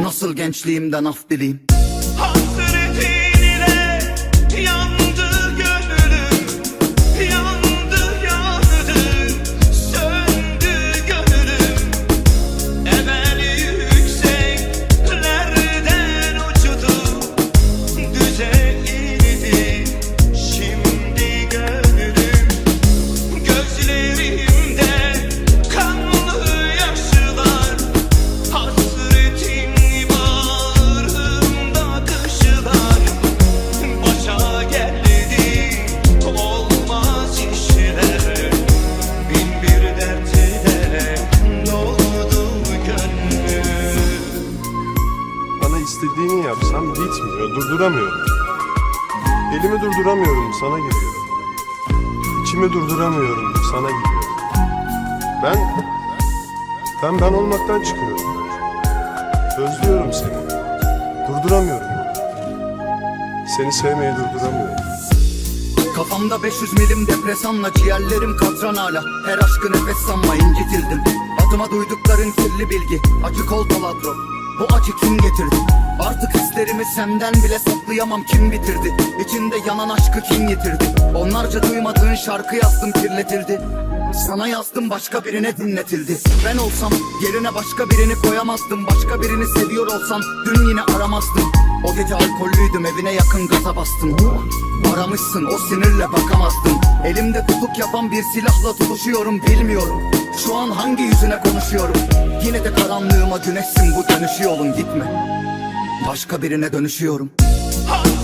Nasıl gençliğimden af dileyim yapsam bitmiyor, durduramıyorum. Elimi durduramıyorum, sana giriyor. İçimi durduramıyorum, sana gidiyor. Ben, ben ben olmaktan çıkıyorum. Özlüyorum seni. Durduramıyorum. Seni sevmeyi durduramıyorum. Kafamda 500 milim depresanla ciğerlerim katran hala Her aşkı nefes sanma incitildim Adıma duydukların kirli bilgi Acı kol paladro Bu acı kim getirdi? Artık hislerimi senden bile saklayamam kim bitirdi? İçinde yanan aşkı kim yitirdi? Onlarca duymadığın şarkı yazdım kirletildi. Sana yazdım başka birine dinletildi. Ben olsam yerine başka birini koyamazdım. Başka birini seviyor olsam dün yine aramazdım. O gece alkollüydüm evine yakın gaza bastım. Aramışsın o sinirle bakamazdın Elimde tutuk yapan bir silahla tutuşuyorum bilmiyorum. Şu an hangi yüzüne konuşuyorum? Yine de karanlığıma güneşsin bu dönüş yolun gitme. Başka birine dönüşüyorum. Hasretin